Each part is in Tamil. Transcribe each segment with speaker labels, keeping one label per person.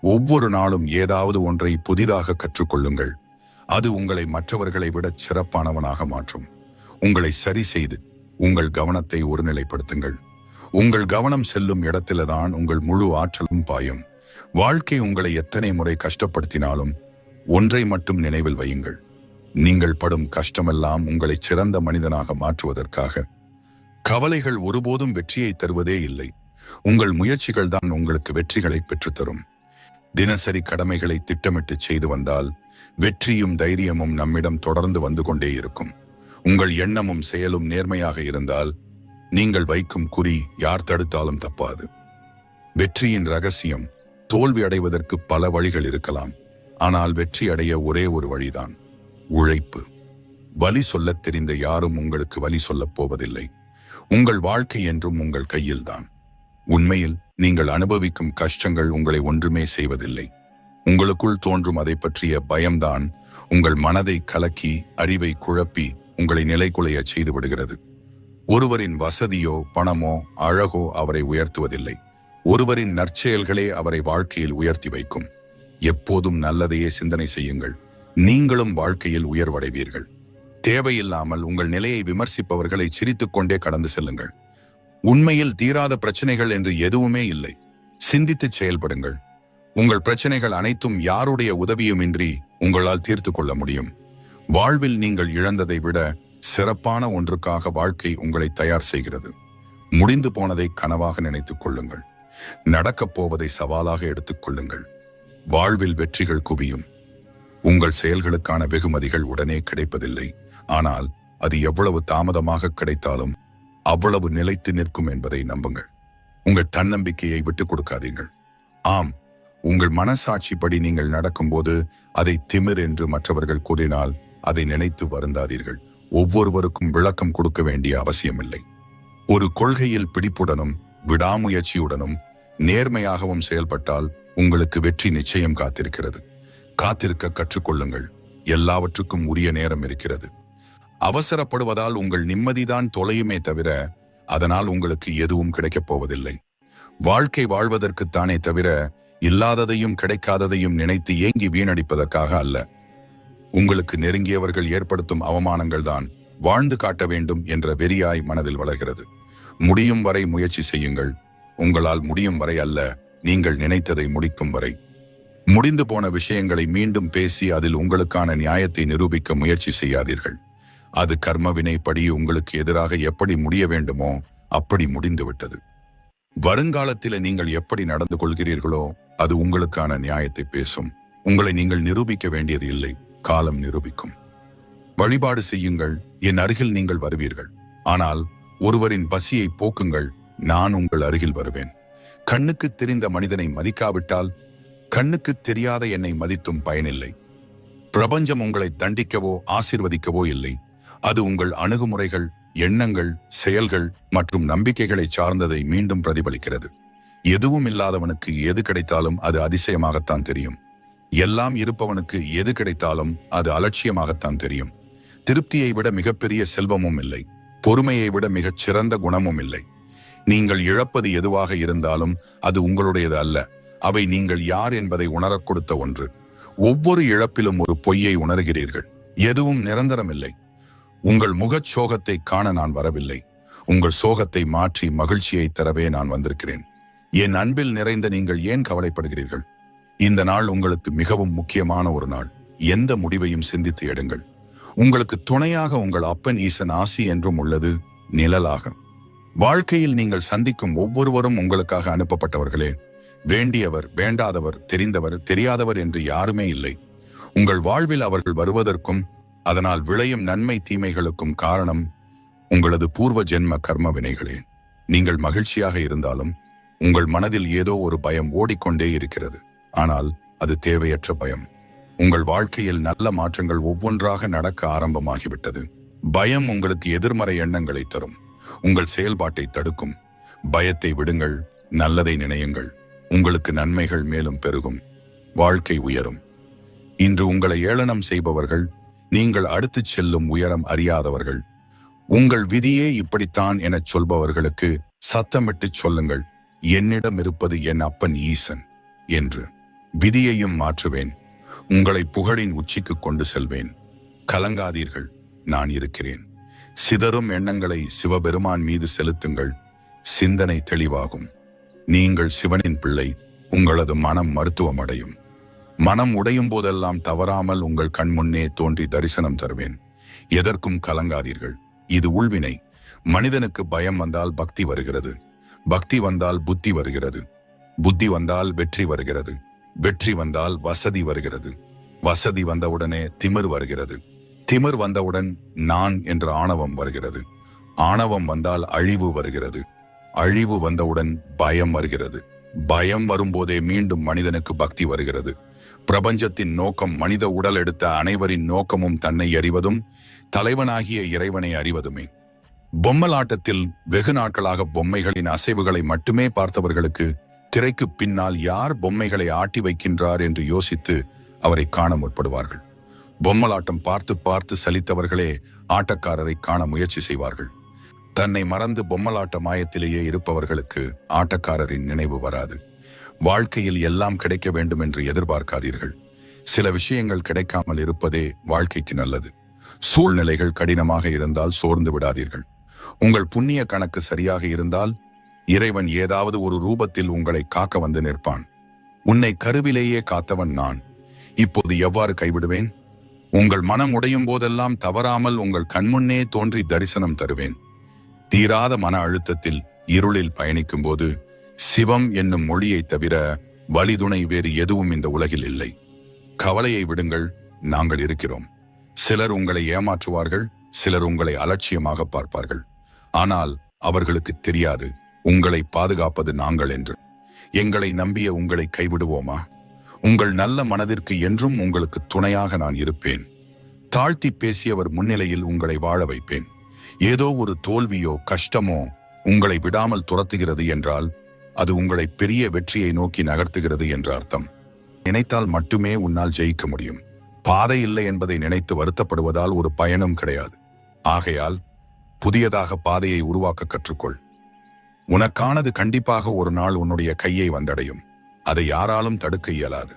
Speaker 1: ஒவ்வொரு நாளும் ஏதாவது ஒன்றை புதிதாக கற்றுக்கொள்ளுங்கள். அது உங்களை மற்றவர்களை விட சிறப்பானவனாக மாற்றும். உங்களை சரி செய்து உங்கள் கவனத்தை ஒருநிலைப்படுத்துங்கள். உங்கள் கவனம் செல்லும் இடத்தில்தான் உங்கள் முழு ஆற்றலும் பாயும். வாழ்க்கை உங்களை எத்தனை முறை கஷ்டப்படுத்தினாலும் ஒன்றை மட்டும் நினைவில் வையுங்கள். நீங்கள் படும் கஷ்டமெல்லாம் உங்களை சிறந்த மனிதனாக மாற்றுவதற்காக. கவலைகள் ஒருபோதும் வெற்றியை தருவதே இல்லை. உங்கள் முயற்சிகள் தான் உங்களுக்கு வெற்றிகளை பெற்றுத்தரும். தினசரி கடமைகளை திட்டமிட்டு செய்து வந்தால் வெற்றியும் தைரியமும் நம்மிடம் தொடர்ந்து வந்து கொண்டே இருக்கும். உங்கள் எண்ணமும் செயலும் நேர்மையாக இருந்தால் நீங்கள் வைக்கும் குறி யார் தடுத்தாலும் தப்பாது. வெற்றியின் ரகசியம் தோல்வி அடைவதற்கு பல வழிகள் இருக்கலாம். ஆனால் வெற்றி அடைய ஒரே ஒரு வழிதான். உழைப்பு. வலி சொல்லத் தெரிந்த யாரும் உங்களுக்கு வலி சொல்லப் போவதில்லை. உங்கள் வாழ்க்கை என்றும் உங்கள் கையில்தான். உண்மையில் நீங்கள் அனுபவிக்கும் கஷ்டங்கள் உங்களை ஒன்றுமே செய்வதில்லை. உங்களுக்குள் தோன்றும் அதை பற்றிய பயம்தான் உங்கள் மனதை கலக்கி அறிவை குழப்பி உங்களை நிலைகுலையச் செய்து விடுகிறது. ஒருவரின் வசதியோ பணமோ அழகோ அவரை உயர்த்துவதில்லை. ஒருவரின் நற்செயல்களே அவரை வாழ்க்கையில் உயர்த்தி வைக்கும். எப்போதும் நல்லதையே சிந்தனை செய்யுங்கள். நீங்களும் வாழ்க்கையில் உயர்வடைவீர்கள். தேவையில்லாமல் உங்கள் நிலையை விமர்சிப்பவர்களை சிரித்துக்கொண்டே கடந்து செல்லுங்கள். உண்மையில் தீராத பிரச்சனைகள் என்று எதுவுமே இல்லை. சிந்தித்து செயல்படுங்கள். உங்கள் பிரச்சனைகள் அனைத்தும் யாருடைய உதவியுமின்றி உங்களால் தீர்த்து கொள்ள முடியும். வாழ்வில் நீங்கள் இழந்ததை விட சிறப்பான ஒன்றுக்காக வாழ்க்கை உங்களை தயார் செய்கிறது. முடிந்து போனதை கனவாக நினைத்துக் கொள்ளுங்கள். நடக்கப் போவதை சவாலாக எடுத்துக் கொள்ளுங்கள். வாழ்வில் வெற்றிகள் குவியும். உங்கள் செயல்களுக்கான வெகுமதிகள் உடனே கிடைப்பதில்லை. ஆனால் அது எவ்வளவு தாமதமாக கிடைத்தாலும் அவ்வளவு நிலைத்து நிற்கும் என்பதை நம்புங்கள். உங்கள் தன்னம்பிக்கையை விட்டுக் கொடுக்காதீர்கள். ஆம் உங்கள் மனசாட்சிப்படி நீங்கள் நடக்கும்போது அதை திமிர் என்று மற்றவர்கள் கூறினால் அதை நினைத்து வருந்தாதீர்கள். ஒவ்வொருவருக்கும் விளக்கம் கொடுக்க வேண்டிய அவசியமில்லை. ஒரு கொள்கையில் பிடிப்புடனும் விடாமுயற்சியுடனும் நேர்மையாகவும் செயல்பட்டால் உங்களுக்கு வெற்றி நிச்சயம் காத்திருக்கிறது. காத்திருக்க கற்றுக்கொள்ளுங்கள் எல்லாவற்றுக்கும் உரிய நேரம் இருக்கிறது. அவசரப்படுவதால் உங்கள் நிம்மதிதான் தொலையுமே தவிர அதனால் உங்களுக்கு எதுவும் கிடைக்கப் போவதில்லை. வாழ்க்கை வாழ்வதற்குத்தானே தவிர இல்லாததையும் கிடைக்காததையும் நினைத்து ஏங்கி வீணடிப்பதற்காக அல்ல. உங்களுக்கு நெருங்கியவர்கள் ஏற்படுத்தும் அவமானங்கள் தான் வாழ்ந்து காட்ட வேண்டும் என்ற வெறியாய் மனதில் வளர்கிறது. முடியும் வரை முயற்சி செய்யுங்கள். உங்களால் முடியும் வரை அல்ல நீங்கள் நினைத்ததை முடிக்கும் வரை. முடிந்து போன விஷயங்களை மீண்டும் பேசி அதில் உங்களுக்கான நியாயத்தை நிரூபிக்க முயற்சி செய்யாதீர்கள். அது கர்ம வினைப்படி உங்களுக்கு எதிராக எப்படி முடிய வேண்டுமோ அப்படி முடிந்துவிட்டது. வருங்காலத்தில் நீங்கள் எப்படி நடந்து கொள்கிறீர்களோ அது உங்களுக்கான நியாயத்தை பேசும். உங்களை நீங்கள் நிரூபிக்க வேண்டியது இல்லை காலம் நிரூபிக்கும். வழிபாடு செய்யுங்கள் என் அருகில் நீங்கள் வருவீர்கள். ஆனால் ஒருவரின் பசியை போக்குங்கள் நான் உங்கள் அருகில் வருவேன். கண்ணுக்கு தெரிந்த மனிதனை மதிக்காவிட்டால் கண்ணுக்கு தெரியாத என்னை மதித்தும் பயனில்லை. பிரபஞ்சம் உங்களை தண்டிக்கவோ ஆசிர்வதிக்கவோ இல்லை. அது உங்கள் அணுகுமுறைகள் எண்ணங்கள் செயல்கள் மற்றும் நம்பிக்கைகளை சார்ந்ததை மீண்டும் பிரதிபலிக்கிறது. எதுவும் இல்லாதவனுக்கு எது கிடைத்தாலும் அது அதிசயமாகத்தான் தெரியும். எல்லாம் இருப்பவனுக்கு எது கிடைத்தாலும் அது அலட்சியமாகத்தான் தெரியும். திருப்தியை விட மிகப்பெரிய செல்வமும் இல்லை. பொறுமையை விட மிகச் சிறந்த குணமும் இல்லை. நீங்கள் இழப்பது எதுவாக இருந்தாலும் அது உங்களுடையது அல்ல. அவை நீங்கள் யார் என்பதை உணரக் கொடுத்த ஒன்று. ஒவ்வொரு இழப்பிலும் ஒரு பொய்யை உணர்கிறீர்கள். எதுவும் நிரந்தரமில்லை. உங்கள் முகச் சோகத்தை காண நான் வரவில்லை. உங்கள் சோகத்தை மாற்றி மகிழ்ச்சியை தரவே நான் வந்திருக்கிறேன். என் அன்பில் நிறைந்த நீங்கள் ஏன் கவலைப்படுகிறீர்கள்? இந்த நாள் உங்களுக்கு மிகவும் முக்கியமான ஒரு நாள். எந்த முடிவையும் சிந்தித்து எடுங்கள். உங்களுக்கு துணையாக உங்கள் அப்பன் ஈசன் ஆசி என்றும் உள்ளது நிழலாக. வாழ்க்கையில் நீங்கள் சந்திக்கும் ஒவ்வொருவரும் உங்களுக்காக அனுப்பப்பட்டவர்களே. வேண்டியவர் வேண்டாதவர் தெரிந்தவர் தெரியாதவர் என்று யாருமே இல்லை. உங்கள் வாழ்வில் அவர்கள் வருவதற்கும் அதனால் விளையும் நன்மை தீமைகளுக்கும் காரணம் உங்களது பூர்வ ஜென்ம கர்ம வினைகளே. நீங்கள் மகிழ்ச்சியாக இருந்தாலும் உங்கள் மனதில் ஏதோ ஒரு பயம் ஓடிக்கொண்டே இருக்கிறது. ஆனால் அது தேவையற்ற பயம். உங்கள் வாழ்க்கையில் நல்ல மாற்றங்கள் ஒவ்வொன்றாக நடக்க ஆரம்பமாகிவிட்டது. பயம் உங்களுக்கு எதிர்மறை எண்ணங்களை தரும். உங்கள் செயல்பாட்டை தடுக்கும். பயத்தை விடுங்கள் நல்லதை நினையுங்கள். உங்களுக்கு நன்மைகள் மேலும் பெருகும். வாழ்க்கை உயரும். இன்று உங்களை ஏளனம் செய்பவர்கள் நீங்கள் அடுத்துச் செல்லும் உயரம் அறியாதவர்கள். உங்கள் விதியே இப்படித்தான் எனச் சொல்பவர்களுக்கு சத்தமிட்டுச் சொல்லுங்கள். என்னிடம் இருப்பது என் அப்பன் ஈசன் என்று விதியையும் மாற்றுவேன். உங்களை புகழின் உச்சிக்கு கொண்டு செல்வேன். கலங்காதீர்கள் நான் இருக்கிறேன். சிதறும் எண்ணங்களை சிவபெருமான் மீது செலுத்துங்கள். சிந்தனை தெளிவாகும். நீங்கள் சிவனின் பிள்ளை உங்களது மனம் மருத்துவமடையும். மனம் உடையும் போதெல்லாம் தவறாமல் உங்கள் கண் முன்னே தோன்றி தரிசனம் தருவேன். எதற்கும் கலங்காதீர்கள். இது உள்வினை. மனிதனுக்கு பயம் வந்தால் பக்தி வருகிறது. பக்தி வந்தால் புத்தி வருகிறது. புத்தி வந்தால் வெற்றி வருகிறது. வெற்றி வந்தால் வசதி வருகிறது. வசதி வந்தவுடனே திமிர் வருகிறது. திமிர் வந்தவுடன் நான் என்ற ஆணவம் வருகிறது. ஆணவம் வந்தால் அழிவு வருகிறது. அழிவு வந்தவுடன் பயம் வருகிறது. பயம் வரும்போதே மீண்டும் மனிதனுக்கு பக்தி வருகிறது. பிரபஞ்சத்தின் நோக்கம் மனித உடல் எடுத்த அனைவரின் நோக்கமும் தன்னை அறிவதும் தலைவனாகிய இறைவனை அறிவதுமே. பொம்மலாட்டத்தில் வெகு நாட்களாக பொம்மைகளின் அசைவுகளை மட்டுமே பார்த்தவர்களுக்கு திரைக்கு பின்னால் யார் பொம்மைகளை ஆட்டி வைக்கின்றார் என்று யோசித்து அவரை காண முற்படுவார்கள். பொம்மலாட்டம் பார்த்து பார்த்து சலித்தவர்களே ஆட்டக்காரரை காண முயற்சி செய்வார்கள். தன்னை மறந்து பொம்மலாட்ட மாயத்திலேயே இருப்பவர்களுக்கு ஆட்டக்காரரின் நினைவு வராது. வாழ்க்கையில் எல்லாம் கிடைக்க வேண்டும் என்று எதிர்பார்க்காதீர்கள். சில விஷயங்கள் கிடைக்காமல் இருப்பதே வாழ்க்கைக்கு நல்லது. சூழ்நிலைகள் கடினமாக இருந்தால் சோர்ந்து விடாதீர்கள். உங்கள் புண்ணிய கணக்கு சரியாக இருந்தால் இறைவன் ஏதாவது ஒரு ரூபத்தில் உங்களை காக்க வந்து நிற்பான். உன்னை கருவிலேயே காத்தவன் நான். இப்போது எவ்வாறு கைவிடுவேன்? உங்கள் மனம் உடையும் போதெல்லாம் தவறாமல் உங்கள் கண்முன்னே தோன்றி தரிசனம் தருவேன். தீராத மன அழுத்தத்தில் இருளில் பயணிக்கும் போது சிவம் என்னும் மொழியைத் தவிர வழிதுணை வேறு எதுவும் இந்த உலகில் இல்லை. கவலையை விடுங்கள் நாங்கள் இருக்கிறோம். சிலர் உங்களை ஏமாற்றுவார்கள் சிலர் உங்களை அலட்சியமாக பார்ப்பார்கள். ஆனால் அவர்களுக்கு தெரியாது உங்களை பாதுகாப்பது நாங்கள் என்று. எங்களை நம்பிய உங்களை கைவிடுவோமா? உங்கள் நல்ல மனதிற்கு என்றும் உங்களுக்கு துணையாக நான் இருப்பேன். தாழ்த்தி பேசியவர் முன்னிலையில் உங்களை வாழ வைப்பேன். ஏதோ ஒரு தோல்வியோ கஷ்டமோ உங்களை விடாமல் துரத்துகிறது என்றால் அது உங்களை பெரிய வெற்றியை நோக்கி நகர்த்துகிறது என்று அர்த்தம். நினைத்தால் மட்டுமே உன்னால் ஜெயிக்க முடியும். பாதை இல்லை என்பதை நினைத்து வருத்தப்படுவதால் ஒரு பயனும் கிடையாது. ஆகையால் புதியதாக பாதையை உருவாக்க கற்றுக்கொள். உனக்கானது கண்டிப்பாக ஒரு நாள் உன்னுடைய கையை வந்தடையும். அதை யாராலும் தடுக்க இயலாது.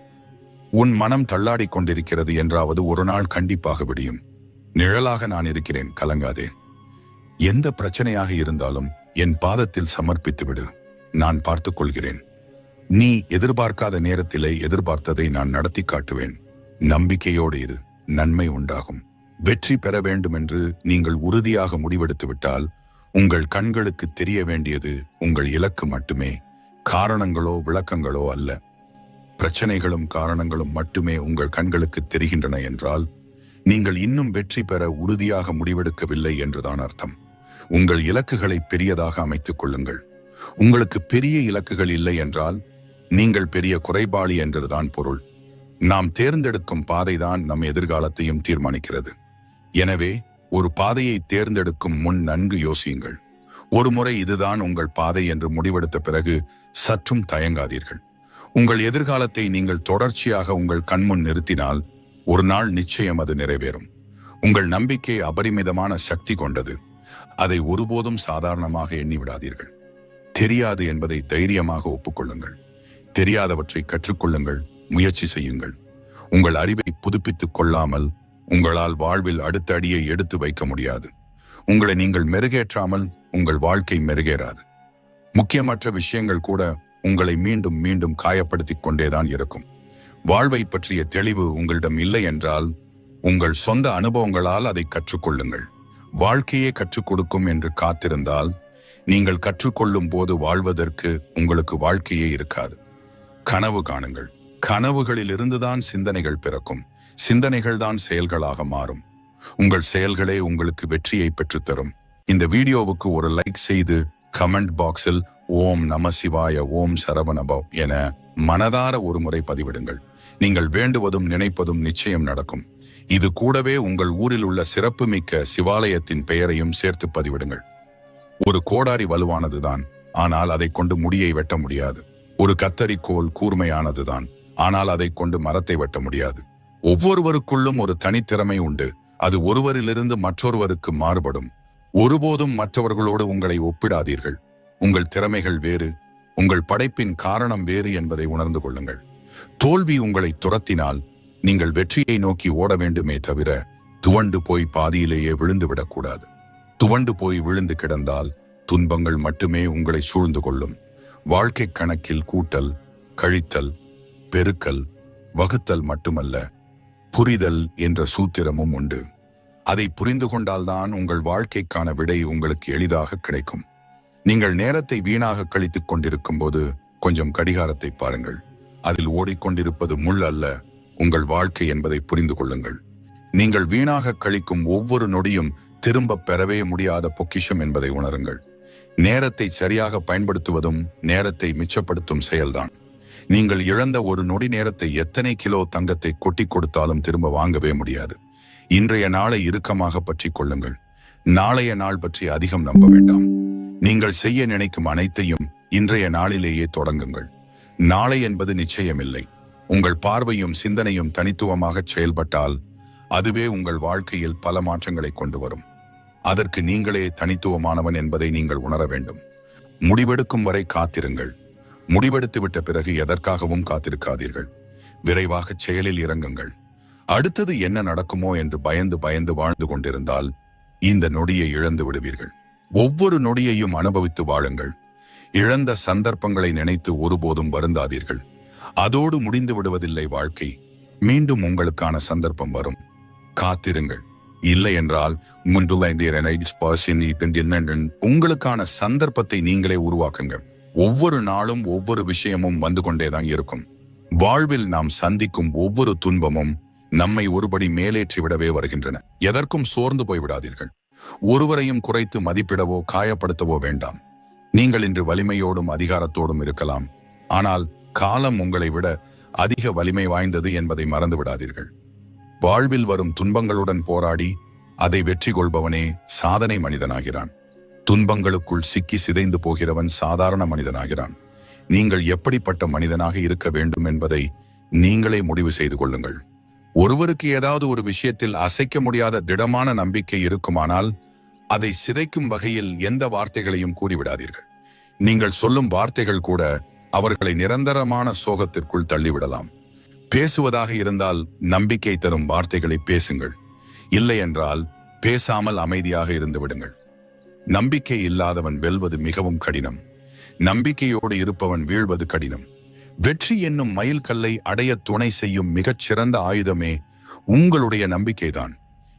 Speaker 1: உன் மனம் தள்ளாடிக் கொண்டிருக்கிறது என்றாவது ஒரு நாள் கண்டிப்பாக விடியும். நிழலாக நான் இருக்கிறேன் கலங்காதே. எந்த பிரச்சனையாக இருந்தாலும் என் பாதத்தில் சமர்ப்பித்து விடு. நான் பார்த்துக் கொள்கிறேன். நீ எதிர்பார்க்காத நேரத்திலே எதிர்பார்த்ததை நான் நடத்தி காட்டுவேன். நம்பிக்கையோடு இரு. நன்மை உண்டாகும். வெற்றி பெற வேண்டும் என்று நீங்கள் உறுதியாக முடிவெடுத்துவிட்டால் உங்கள் கண்களுக்கு தெரிய வேண்டியது உங்கள் இலக்கு மட்டுமே. காரணங்களோ விளக்கங்களோ அல்ல. பிரச்சனைகளும் காரணங்களும் மட்டுமே உங்கள் கண்களுக்கு தெரிகின்றன என்றால் நீங்கள் இன்னும் வெற்றி பெற உறுதியாக முடிவெடுக்கவில்லை என்றுதான் அர்த்தம். உங்கள் இலக்குகளை பெரியதாக அமைத்துக் கொள்ளுங்கள். உங்களுக்கு பெரிய இலக்குகள் இல்லை என்றால் நீங்கள் பெரிய குறைபாளி என்றுதான் பொருள். நாம் தேர்ந்தெடுக்கும் பாதைதான் நம் எதிர்காலத்தையும் தீர்மானிக்கிறது. எனவே ஒரு பாதையை தேர்ந்தெடுக்கும் முன் நன்கு யோசியுங்கள். ஒரு முறை இதுதான் உங்கள் பாதை என்று முடிவெடுத்த பிறகு சற்றும் தயங்காதீர்கள். உங்கள் எதிர்காலத்தை நீங்கள் தொடர்ச்சியாக உங்கள் கண்முன் நிறுத்தினால் ஒரு நாள் நிச்சயம் அது நிறைவேறும். உங்கள் நம்பிக்கை அபரிமிதமான சக்தி கொண்டது. அதை ஒருபோதும் சாதாரணமாக எண்ணி விடாதீர்கள் தெரியாது என்பதை தைரியமாக ஒப்புக்கொள்ளுங்கள். தெரியாதவற்றை கற்றுக்கொள்ளுங்கள். முயற்சி செய்யுங்கள். உங்கள் அறிவை புதுப்பித்துக் கொள்ளாமல் உங்களால் வாழ்வில் அடுத்த அடியை எடுத்து வைக்க முடியாது. உங்களை நீங்கள் மெருகேற்றாமல் உங்கள் வாழ்க்கை மெருகேறாது. முக்கியமற்ற விஷயங்கள் கூட உங்களை மீண்டும் மீண்டும் காயப்படுத்திக் கொண்டேதான் இருக்கும். வாழ்வை பற்றிய தெளிவு உங்களிடம் இல்லை என்றால் உங்கள் சொந்த அனுபவங்களால் அதை கற்றுக்கொள்ளுங்கள். வாழ்க்கையே கற்றுக் கொடுக்கும் என்று காத்திருந்தால் நீங்கள் கற்றுக்கொள்ளும் போது வாழ்வதற்கு உங்களுக்கு வாழ்க்கையே இருக்காது. கனவு காணுங்கள். கனவுகளிலிருந்துதான் சிந்தனைகள் பிறக்கும். சிந்தனைகள் தான் செயல்களாக மாறும். உங்கள் செயல்களே உங்களுக்கு வெற்றியை பெற்றுத்தரும். இந்த வீடியோவுக்கு ஒரு லைக் செய்து கமெண்ட் பாக்ஸில் ஓம் நம சிவாய ஓம் சரவணபவ் என மனதார ஒரு முறை பதிவிடுங்கள். நீங்கள் வேண்டுவதும் நினைப்பதும் நிச்சயம் நடக்கும். இது கூடவே உங்கள் ஊரில் உள்ள சிறப்புமிக்க சிவாலயத்தின் பெயரையும் சேர்த்து பதிவிடுங்கள். ஒரு கோடாரி வலுவானதுதான் ஆனால் அதை கொண்டு முடியை வெட்ட முடியாது. ஒரு கத்தரிக்கோல் கூர்மையானதுதான் ஆனால் அதை கொண்டு மரத்தை வெட்ட முடியாது. ஒவ்வொருவருக்குள்ளும் ஒரு தனித்திறமை உண்டு. அது ஒருவரிலிருந்து மற்றொருவருக்கு மாறுபடும். ஒருபோதும் மற்றவர்களோடு உங்களை ஒப்பிடாதீர்கள். உங்கள் திறமைகள் வேறு உங்கள் படைப்பின் காரணம் வேறு என்பதை உணர்ந்து கொள்ளுங்கள். தோல்வி உங்களை துரத்தினால் நீங்கள் வெற்றியை நோக்கி ஓட வேண்டுமே தவிர துவண்டு போய் பாதியிலேயே விழுந்து விடக்கூடாது துவண்டு போய் விழுந்து கிடந்தால் துன்பங்கள் மட்டுமே உங்களை சூழ்ந்து கொள்ளும். வாழ்க்கை கணக்கில் கூட்டல் கழித்தல் பெருக்கல் வகுத்தல் மட்டுமல்ல புரிதல் என்ற சூத்திரமும் உண்டு. அதை புரிந்து கொண்டால்தான் உங்கள் வாழ்க்கைக்கான விடை உங்களுக்கு எளிதாக கிடைக்கும். நீங்கள் நேரத்தை வீணாக கழித்துக் கொண்டிருக்கும் போது கொஞ்சம் கடிகாரத்தை பாருங்கள். அதில் ஓடிக்கொண்டிருப்பது முள் அல்ல உங்கள் வாழ்க்கை என்பதை புரிந்து கொள்ளுங்கள். நீங்கள் வீணாக கழிக்கும் ஒவ்வொரு நொடியும் திரும்ப பெறவே முடியாத பொக்கிஷம் என்பதை உணருங்கள். நேரத்தை சரியாக பயன்படுத்துவதும் நேரத்தை மிச்சப்படுத்தும் செயல்தான். நீங்கள் இழந்த ஒரு நொடி நேரத்தை எத்தனை கிலோ தங்கத்தை கொட்டி கொடுத்தாலும் திரும்ப வாங்கவே முடியாது. இன்றைய நாளை இறுக்கமாக பற்றி கொள்ளுங்கள். நாளைய நாள் பற்றி அதிகம் நம்ப வேண்டாம். நீங்கள் செய்ய நினைக்கும் அனைத்தையும் இன்றைய நாளிலேயே தொடங்குங்கள். நாளை என்பது நிச்சயமில்லை. உங்கள் பார்வையும் சிந்தனையும் தனித்துவமாக செயல்பட்டால் அதுவே உங்கள் வாழ்க்கையில் பல மாற்றங்களை கொண்டு வரும். அதற்கு நீங்களே தனித்துவமானவன் என்பதை நீங்கள் உணர வேண்டும். முடிவெடுக்கும் வரை காத்திருங்கள். முடிவெடுத்து விட்ட பிறகு எதற்காகவும் காத்திருக்காதீர்கள். விரைவாக செயலில் இறங்குங்கள். அடுத்தது என்ன நடக்குமோ என்று பயந்து பயந்து வாழ்ந்து கொண்டிருந்தால் இந்த நொடியை இழந்து விடுவீர்கள். ஒவ்வொரு நொடியையும் அனுபவித்து வாழுங்கள். இழந்த சந்தர்ப்பங்களை நினைத்து ஒருபோதும் வருந்தாதீர்கள். அதோடு முடிந்து விடுவதில்லை வாழ்க்கை. மீண்டும் உங்களுக்கான சந்தர்ப்பம் வரும். காத்திருங்கள். இல்லை என்றால் உங்களுக்கான சந்தர்ப்பத்தை நீங்களே உருவாக்குங்கள். ஒவ்வொரு நாளும் ஒவ்வொரு விஷயமும் வந்து கொண்டேதான் இருக்கும். வாழ்வில் நாம் சந்திக்கும் ஒவ்வொரு துன்பமும் நம்மை ஒருபடி மேலேற்றி விடவே வருகின்றன. எதற்கும் சோர்ந்து போய்விடாதீர்கள் ஒருவரையும் குறைத்து மதிப்பிடவோ காயப்படுத்தவோ வேண்டாம். நீங்கள் இன்று வலிமையோடும் அதிகாரத்தோடும் இருக்கலாம். ஆனால் காலம் உங்களை விட அதிக வலிமை வாய்ந்தது என்பதை மறந்து விடாதீர்கள் வாழ்வில் வரும் துன்பங்களுடன் போராடி அதை வெற்றி கொள்பவனே சாதனை மனிதனாகிறான். துன்பங்களுக்குள் சிக்கி சிதைந்து போகிறவன் சாதாரண மனிதனாகிறான். நீங்கள் எப்படிப்பட்ட மனிதனாக இருக்க வேண்டும் என்பதை நீங்களே முடிவு செய்து கொள்ளுங்கள். ஒருவருக்கு ஏதாவது ஒரு விஷயத்தில் அசைக்க முடியாத திடமான நம்பிக்கை இருக்குமானால் அதை சிதைக்கும் வகையில் எந்த வார்த்தைகளையும் கூறிவிடாதீர்கள். நீங்கள் சொல்லும் வார்த்தைகள் கூட அவர்களை நிரந்தரமான சோகத்திற்குள் தள்ளிவிடலாம். பேசுவதாக இருந்தால் நம்பிக்கை தரும் வார்த்தைகளை பேசுங்கள். இல்லை என்றால் பேசாமல் அமைதியாக இருந்து விடுங்கள். நம்பிக்கை இல்லாதவன் வெல்வது மிகவும் கடினம். நம்பிக்கையோடு இருப்பவன் வீழ்வது கடினம். வெற்றி என்னும் மயில் கல்லை அடைய துணை செய்யும் மிகச் சிறந்த ஆயுதமே உங்களுடைய நம்பிக்கைதான்.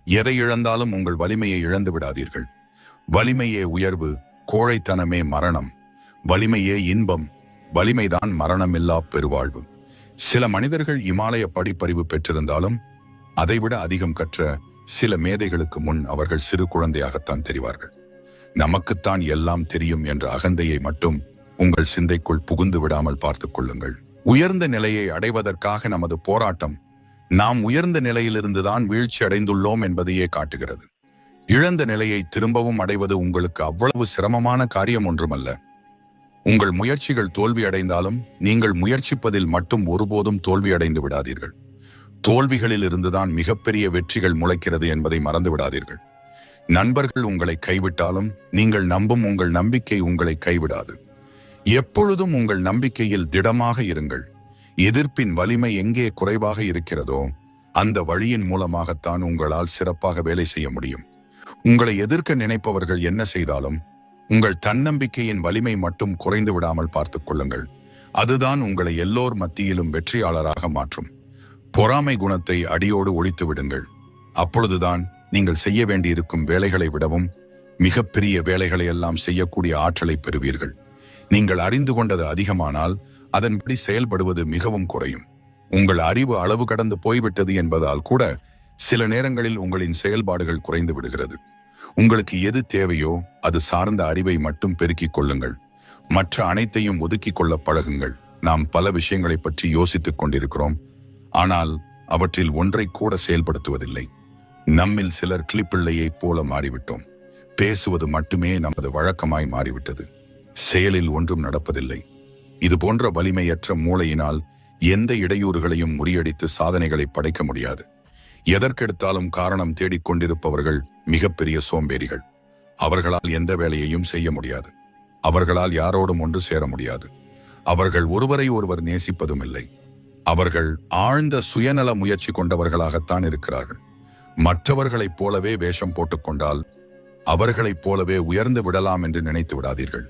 Speaker 1: எதை இழந்தாலும் உங்கள் வலிமையை இழந்து விடாதீர்கள். வலிமையே உயர்வு கோழைத்தனமே மரணம். வலிமையே இன்பம் வலிமைதான் மரணமில்லா பெருவாழ்வு. சில மனிதர்கள் இமாலய படிப்பறிவு பெற்றிருந்தாலும் அதைவிட அதிகம் கற்ற சில மேதைகளுக்கு முன் அவர்கள் சிறு குழந்தையாகத்தான் தெரிவார்கள். நமக்குத்தான் எல்லாம் தெரியும் என்ற அகந்தையை மட்டும் உங்கள் சிந்தைக்குள் புகுந்து விடாமல் பார்த்துக் கொள்ளுங்கள். உயர்ந்த நிலையை அடைவதற்காக நமது போராட்டம் நாம் உயர்ந்த நிலையிலிருந்துதான் வீழ்ச்சி அடைந்துள்ளோம் என்பதையே காட்டுகிறது. இழந்த நிலையை திரும்பவும் அடைவது உங்களுக்கு அவ்வளவு சிரமமான காரியம் ஒன்றுமல்ல. உங்கள் முயற்சிகள் தோல்வி அடைந்தாலும் நீங்கள் முயற்சிப்பதில் மட்டும் ஒருபோதும் தோல்வி அடைந்து விடாதீர்கள். தோல்விகளில் இருந்துதான் மிகப்பெரிய வெற்றிகள் முளைக்கிறது என்பதை மறந்து விடாதீர்கள். நண்பர்கள் உங்களை கைவிட்டாலும் நீங்கள் நம்பும் உங்கள் நம்பிக்கை உங்களை கைவிடாது. எப்பொழுதும் உங்கள் நம்பிக்கையில் திடமாக இருங்கள். எதிர்ப்பின் வலிமை எங்கே குறைவாக இருக்கிறதோ அந்த வழியின் மூலமாகத்தான் உங்களால் சிறப்பாக வேலை செய்ய முடியும். உங்களை எதிர்க்க நினைப்பவர்கள் என்ன செய்தாலும் உங்கள் தன்னம்பிக்கையின் வலிமை மட்டும் குறைந்து விடாமல் பார்த்துக் கொள்ளுங்கள். அதுதான் உங்களை எல்லோர் மத்தியிலும் வெற்றியாளராக மாற்றும். பொறாமை குணத்தை அடியோடு ஒழித்து விடுங்கள். அப்பொழுதுதான் நீங்கள் செய்ய வேண்டியிருக்கும் வேலைகளை விடவும் மிகப்பெரிய வேலைகளை எல்லாம் செய்யக்கூடிய ஆற்றலை பெறுவீர்கள். நீங்கள் அறிந்து கொண்டது அதிகமானால் அதன்படி செயல்படுவது மிகவும் குறையும். உங்கள் அறிவு அளவு கடந்து போய்விட்டது என்பதால் கூட சில நேரங்களில் உங்களின் செயல்பாடுகள் குறைந்து விடுகிறது. உங்களுக்கு எது தேவையோ அது சார்ந்த அறிவை மட்டும் பெருக்கிக் கொள்ளுங்கள். மற்ற அனைத்தையும் ஒதுக்கிக் கொள்ள பழகுங்கள். நாம் பல விஷயங்களை பற்றி யோசித்துக் கொண்டிருக்கிறோம். ஆனால் அவற்றில் ஒன்றை கூட செயல்படுத்துவதில்லை. நம்மில் சிலர் கிளிப்பிள்ளையைப் போல மாறிவிட்டோம். பேசுவது மட்டுமே நமது வழக்கமாய் மாறிவிட்டது. செயலில் ஒன்றும் நடப்பதில்லை. இது போன்ற வலிமையற்ற மூளையினால் எந்த இடையூறுகளையும் முறியடித்து சாதனைகளை படைக்க முடியாது. எதற்கெடுத்தாலும் காரணம் தேடிக்கொண்டிருப்பவர்கள் மிகப்பெரிய சோம்பேறிகள். அவர்களால் எந்த வேலையையும் செய்ய முடியாது. அவர்களால் யாரோடும் ஒன்று சேர முடியாது. அவர்கள் ஒருவரை ஒருவர் நேசிப்பதும் இல்லை அவர்கள் ஆழ்ந்த சுயநல முயற்சி கொண்டவர்களாகத்தான் இருக்கிறார்கள். மற்றவர்களைப் போலவே வேஷம் போட்டுக்கொண்டால் அவர்களைப் போலவே உயர்ந்து விடலாம் என்று நினைத்து விடாதீர்கள்.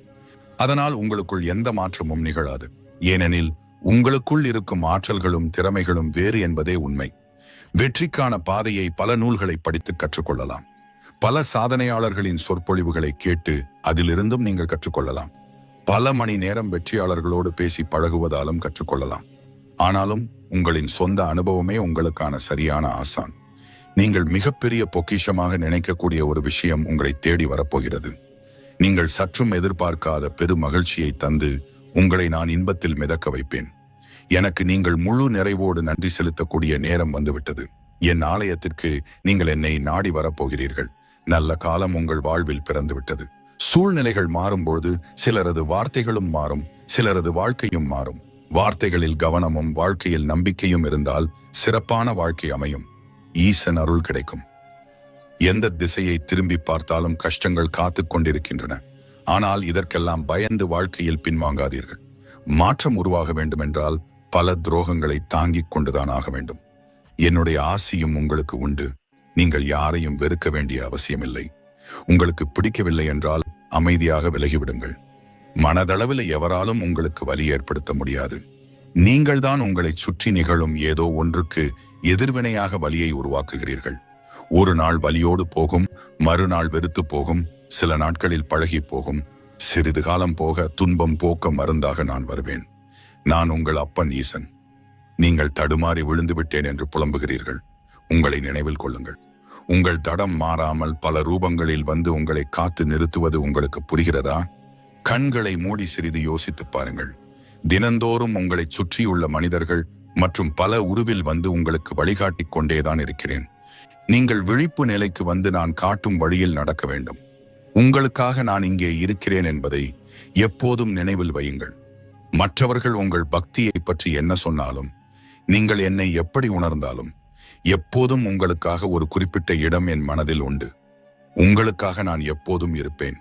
Speaker 1: அதனால் உங்களுக்குள் எந்த மாற்றமும் நிகழாது. ஏனெனில் உங்களுக்குள் இருக்கும் ஆற்றல்களும் திறமைகளும் வேறு என்பதே உண்மை. வெற்றிக்கான பாதையை பல நூல்களை படித்து கற்றுக்கொள்ளலாம். பல சாதனையாளர்களின் சொற்பொழிவுகளை கேட்டு அதிலிருந்தும் நீங்கள் கற்றுக்கொள்ளலாம். பல மணி நேரம் வெற்றியாளர்களோடு பேசி பழகுவதாலும் கற்றுக்கொள்ளலாம். ஆனாலும் உங்களின் சொந்த அனுபவமே உங்களுக்கான சரியான ஆசான். நீங்கள் மிகப்பெரிய பொக்கிஷமாக நினைக்கக்கூடிய ஒரு விஷயம் உங்களை தேடி வரப்போகிறது. நீங்கள் சற்றும் எதிர்பார்க்காத பெரு மகிழ்ச்சியை தந்து உங்களை நான் இன்பத்தில் மிதக்க வைப்பேன். எனக்கு நீங்கள் முழு நிறைவோடு நன்றி செலுத்தக்கூடிய நேரம் வந்துவிட்டது. என் ஆலயத்திற்கு நீங்கள் என்னை நாடி வரப்போகிறீர்கள். நல்ல காலம் உங்கள் வாழ்வில் பிறந்துவிட்டது. சூழ்நிலைகள் மாறும்போது சிலரது வார்த்தைகளும் மாறும் சிலரது வாழ்க்கையும் மாறும். வார்த்தைகளில் கவனமும் வாழ்க்கையில் நம்பிக்கையும் இருந்தால் சிறப்பான வாழ்க்கை அமையும். ஈசன் அருள் கிடைக்கும். எந்த திசையை திரும்பி பார்த்தாலும் கஷ்டங்கள் காத்து கொண்டிருக்கின்றன. ஆனால் இதற்கெல்லாம் பயந்து வாழ்க்கையில் பின்வாங்காதீர்கள். மாற்றம் உருவாக வேண்டுமென்றால் பல துரோகங்களை தாங்கிக் கொண்டுதான் ஆக வேண்டும். என்னுடைய ஆசியும் உங்களுக்கு உண்டு. நீங்கள் யாரையும் வெறுக்க வேண்டிய அவசியமில்லை. உங்களுக்கு பிடிக்கவில்லை என்றால் அமைதியாக விலகிவிடுங்கள். மனதளவில் எவராலும் உங்களுக்கு வலி ஏற்படுத்த முடியாது. நீங்கள்தான் உங்களை சுற்றி நிகழும் ஏதோ ஒன்றுக்கு எதிர்வினையாக வலியை உருவாக்குகிறீர்கள். ஒரு நாள் வலியோடு போகும் மறுநாள் வெறுத்து போகும் சில நாட்களில் பழகி போகும். சிறிது காலம் போக துன்பம் போக்க மருந்தாக நான் வருவேன். நான் உங்கள் அப்பன் ஈசன். நீங்கள் தடுமாறி விழுந்து விட்டேன் என்று புலம்புகிறீர்கள். உங்களை நினைவில் கொள்ளுங்கள். உங்கள் தடம் மாறாமல் பல ரூபங்களில் வந்து உங்களை காத்து நிறுத்துவது உங்களுக்கு புரிகிறதா? கண்களை மூடி சிறிது யோசித்துப் பாருங்கள். தினந்தோறும் உங்களை சுற்றியுள்ள மனிதர்கள் மற்றும் பல உருவில் வந்து உங்களுக்கு வழிகாட்டிக் கொண்டேதான் இருக்கிறேன். நீங்கள் விழிப்பு நிலைக்கு வந்து நான் காட்டும் வழியில் நடக்க வேண்டும். உங்களுக்காக நான் இங்கே இருக்கிறேன் என்பதை எப்போதும் நினைவில் வையுங்கள். மற்றவர்கள் உங்கள் பக்தியை பற்றி என்ன சொன்னாலும் நீங்கள் என்னை எப்படி உணர்ந்தாலும் எப்போதும் உங்களுக்காக ஒரு குறிப்பிட்ட இடம் என் மனதில் உண்டு. உங்களுக்காக நான் எப்போதும் இருப்பேன்.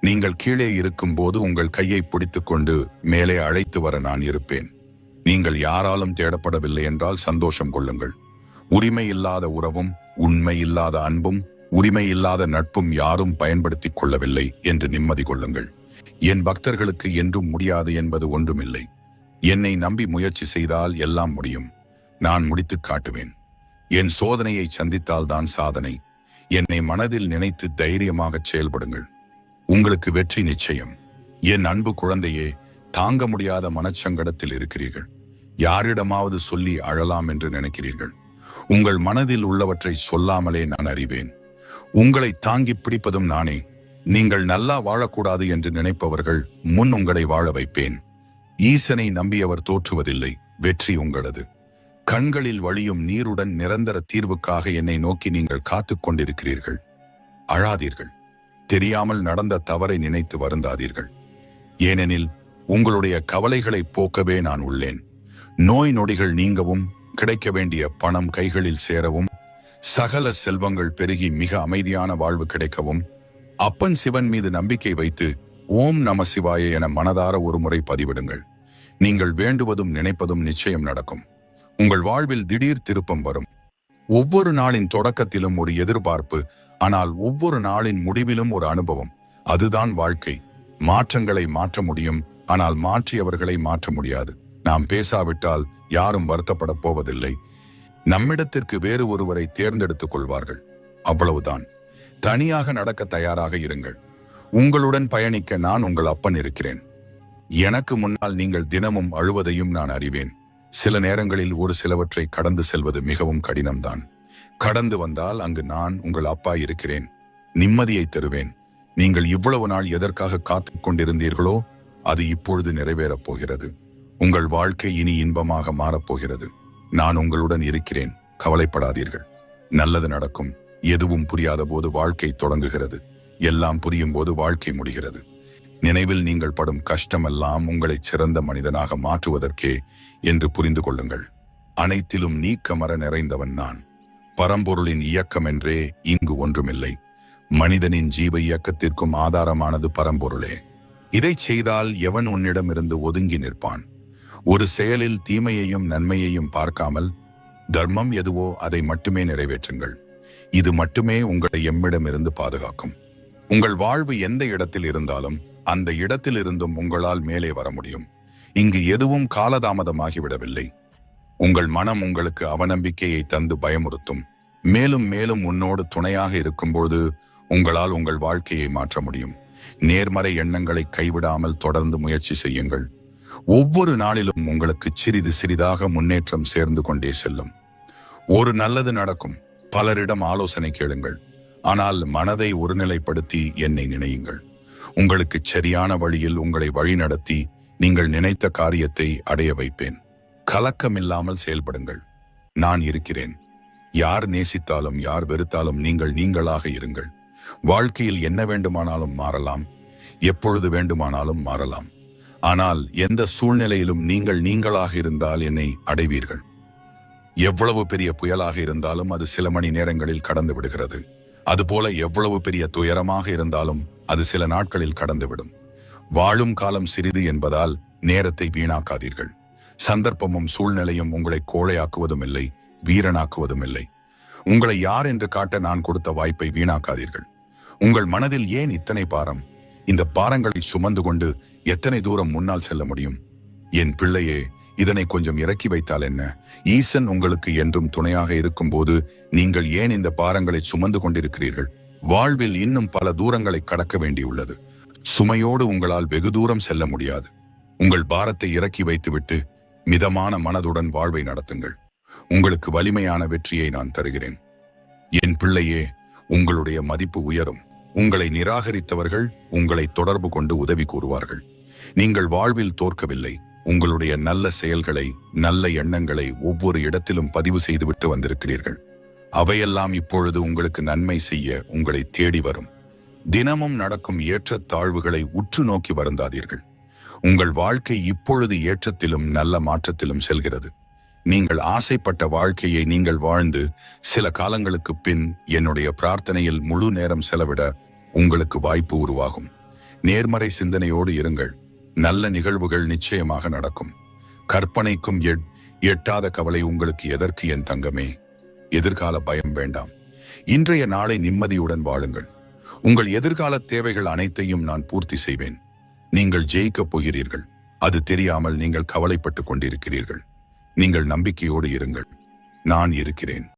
Speaker 1: நீங்கள் கீழே இருக்கும்போது உங்கள் கையை பிடித்துக்கொண்டு மேலே அழைத்து வர நான் இருப்பேன். நீங்கள் யாராலும் தேடப்படவில்லை என்றால் சந்தோஷம் கொள்ளுங்கள். உரிமை இல்லாத உறவும் உண்மை இல்லாத அன்பும் உரிமை இல்லாத நட்பும் யாரும் பயன்படுத்திக் கொள்ளவில்லை என்று நிம்மதி கொள்ளுங்கள். என் பக்தர்களுக்கு என்றும் முடியாது என்பது ஒன்றுமில்லை. என்னை நம்பி முயற்சி செய்தால் எல்லாம் முடியும். நான் முடித்துக் காட்டுவேன். என் சோதனையை சந்தித்தால்தான் சாதனை. என்னை மனதில் நினைத்து தைரியமாகச் செயல்படுங்கள். உங்களுக்கு வெற்றி நிச்சயம். என் அன்பு குழந்தையே தாங்க முடியாத மனச்சங்கடத்தில் இருக்கிறீர்கள். யாரிடமாவது சொல்லி அழலாம் என்று நினைக்கிறீர்கள். உங்கள் மனதில் உள்ளவற்றை சொல்லாமலே நான் அறிவேன். உங்களை தாங்கி பிடிப்பதும் நானே. நீங்கள் நல்லா வாழக்கூடாது என்று நினைப்பவர்கள் முன் உங்களை வாழ வைப்பேன். ஈசனை நம்பியவர் தோற்றுவதில்லை வெற்றி உங்களது. கண்களில் வழியும் நீருடன் நிரந்தர தீர்வுக்காக என்னை நோக்கி நீங்கள் காத்துக் கொண்டிருக்கிறீர்கள். அழாதீர்கள். தெரியாமல் நடந்த தவறை நினைத்து வருந்தாதீர்கள். ஏனெனில் உங்களுடைய கவலைகளை போக்கவே நான் உள்ளேன். நோய் நொடிகள் நீங்கவும் கிடைக்க வேண்டிய பணம் கைகளில் சேரவும் சகல செல்வங்கள் பெருகி மிக அமைதியான வாழ்வு கிடைக்கவும் அப்பன் சிவன் மீது நம்பிக்கை வைத்து ஓம் நம சிவாய என மனதார ஒரு முறை பதிவிடுங்கள். நீங்கள் வேண்டுவதும் நினைப்பதும் நிச்சயம் நடக்கும். உங்கள் வாழ்வில் திடீர் திருப்பம் வரும். ஒவ்வொரு நாளின் தொடக்கத்திலும் ஒரு எதிர்பார்ப்பு ஆனால் ஒவ்வொரு நாளின் முடிவிலும் ஒரு அனுபவம். அதுதான் வாழ்க்கை. மாற்றங்களை மாற்ற முடியும் ஆனால் மாற்றியவர்களை மாற்ற முடியாது. நாம் பேசாவிட்டால் யாரும் வருத்தப்படப் போவதில்லை. நம்மிடத்திற்கு வேறு ஒருவரை தேர்ந்தெடுத்துக் கொள்வார்கள். அவ்வளவுதான். தனியாக நடக்க தயாராக இருங்கள். உங்களுடன் பயணிக்க நான் உங்கள் அப்பன் இருக்கிறேன். எனக்கு முன்னால் நீங்கள் தினமும் அழுவதையும் நான் அறிவேன். சில நேரங்களில் ஒரு சிலவற்றை கடந்து செல்வது மிகவும் கடினம்தான். கடந்து வந்தால் அங்கு நான் உங்கள் அப்பா இருக்கிறேன். நிம்மதியை தருவேன். நீங்கள் இவ்வளவு நாள் எதற்காக காத்துக் கொண்டிருந்தீர்களோ அது இப்பொழுது நிறைவேறப் போகிறது. உங்கள் வாழ்க்கை இனி இன்பமாக மாறப்போகிறது நான் உங்களுடன் இருக்கிறேன். கவலைப்படாதீர்கள். நல்லது நடக்கும். எதுவும் புரியாத போது வாழ்க்கை தொடங்குகிறது. எல்லாம் புரியும் போது வாழ்க்கை முடிகிறது. நினைவில் நீங்கள் படும் கஷ்டமெல்லாம் உங்களை சிறந்த மனிதனாக மாற்றுவதற்கே என்று புரிந்து கொள்ளுங்கள். அனைத்திலும் நீக்கமர நிறைந்தவன் நான். பரம்பொருளின் இயக்கம் என்றே இங்கு ஒன்றுமில்லை. மனிதனின் ஜீவ இயக்கத்திற்கும் ஆதாரமானது பரம்பொருளே. இதைச் செய்தால் எவன் உன்னிடமிருந்து ஒதுங்கி நிற்பான்? ஒரு செயலில் தீமையையும் நன்மையையும் பார்க்காமல் தர்மம் எதுவோ அதை மட்டுமே நிறைவேற்றுங்கள். இது மட்டுமே உங்களை எம்மிடமிருந்து பாதுகாக்கும். உங்கள் வாழ்வு எந்த இடத்தில் இருந்தாலும் அந்த இடத்தில் இருந்தும் உங்களால் மேலே வர முடியும். இங்கு எதுவும் காலதாமதமாகிவிடவில்லை. உங்கள் மனம் உங்களுக்கு அவநம்பிக்கையை தந்து பயமுறுத்தும். மேலும் மேலும் உன்னோடு துணையாக இருக்கும்போது உங்களால் உங்கள் வாழ்க்கையை மாற்ற முடியும். நேர்மறை எண்ணங்களை கைவிடாமல் தொடர்ந்து முயற்சி செய்யுங்கள். ஒவ்வொரு நாளிலும் உங்களுக்கு சிறிது சிறிதாக முன்னேற்றம் சேர்ந்து கொண்டே செல்லும். ஒரு நல்லது நடக்கும். பலரிடம் ஆலோசனை கேளுங்கள். ஆனால் மனதை ஒருநிலைப்படுத்தி என்னை நினையுங்கள். உங்களுக்கு சரியான வழியில் உங்களை வழிநடத்தி நீங்கள் நினைத்த காரியத்தை அடைய வைப்பேன். கலக்கமில்லாமல் செயல்படுங்கள். நான் இருக்கிறேன். யார் நேசித்தாலும் யார் வெறுத்தாலும் நீங்கள் நீங்களாக இருங்கள். வாழ்க்கையில் என்ன வேண்டுமானாலும் மாறலாம். எப்பொழுது வேண்டுமானாலும் மாறலாம். ஆனால் எந்த சூழ்நிலையிலும் நீங்கள் நீங்களாக இருந்தால் என்னை அடைவீர்கள். எவ்வளவு பெரிய புயலாக இருந்தாலும் அது சில மணி நேரங்களில் கடந்து விடுகிறது. அதுபோல எவ்வளவு பெரிய துயரமாக இருந்தாலும் அது சில நாட்களில் கடந்துவிடும் வாழும் காலம் சிறிது என்பதால் நேரத்தை வீணாக்காதீர்கள். சந்தர்ப்பமும் சூழ்நிலையும் உங்களை கோழையாக்குவதும் இல்லை வீரனாக்குவதும் இல்லை. உங்களை யார் என்று காட்ட நான் கொடுத்த வாய்ப்பை வீணாக்காதீர்கள். உங்கள் மனதில் ஏன் இத்தனை பாரம்? இந்த பாரங்களை சுமந்து கொண்டு எத்தனை தூரம் முன்னால் செல்ல முடியும்? என் பிள்ளையே இதனை கொஞ்சம் இறக்கி வைத்தால் என்ன? ஈசன் உங்களுக்கு என்றும் துணையாக இருக்கும்போது நீங்கள் ஏன் இந்த பாரங்களை சுமந்து கொண்டிருக்கிறீர்கள்? வாழ்வில் இன்னும் பல தூரங்களை கடக்க வேண்டியுள்ளது. சுமையோடு உங்களால் வெகு தூரம் செல்ல முடியாது. உங்கள் பாரத்தை இறக்கி வைத்துவிட்டு மிதமான மனதுடன் வாழ்வை நடத்துங்கள். உங்களுக்கு வலிமையான வெற்றியை நான் தருகிறேன். என் பிள்ளையே உங்களுடைய மதிப்பு உயரும். உங்களை நிராகரித்தவர்கள் உங்களை தொடர்பு கொண்டு உதவி கூறுவார்கள். நீங்கள் வாழ்வில் தோற்கவில்லை. உங்களுடைய நல்ல செயல்களை நல்ல எண்ணங்களை ஒவ்வொரு இடத்திலும் பதிவு செய்துவிட்டு வந்திருக்கிறீர்கள். அவையெல்லாம் இப்பொழுது உங்களுக்கு நன்மை செய்ய உங்களை தேடி வரும். தினமும் நடக்கும் ஏற்ற தாழ்வுகளை உற்று நோக்கி வருந்தாதீர்கள். உங்கள் வாழ்க்கை இப்பொழுது ஏற்றத்திலும் நல்ல மாற்றத்திலும் செல்கிறது. நீங்கள் ஆசைப்பட்ட வாழ்க்கையை நீங்கள் வாழ்ந்து சில காலங்களுக்கு பின் என்னுடைய பிரார்த்தனையில் முழு நேரம் செலவிட உங்களுக்கு வாய்ப்பு உருவாகும். நேர்மறை சிந்தனையோடு இருங்கள். நல்ல நிகழ்வுகள் நிச்சயமாக நடக்கும். கற்பனைக்கும் எட் எட்டாத கவலை உங்களுக்கு எதற்கு என் தங்கமே? எதிர்கால பயம் வேண்டாம். இன்றைய நாளை நிம்மதியுடன் வாழுங்கள். உங்கள் எதிர்கால தேவைகள் அனைத்தையும் நான் பூர்த்தி செய்வேன். நீங்கள் ஜெயிக்கப் போகிறீர்கள். அது தெரியாமல் நீங்கள் கவலைப்பட்டுக் கொண்டிருக்கிறீர்கள். நீங்கள் நம்பிக்கையோடு இருங்கள். நான் இருக்கிறேன்.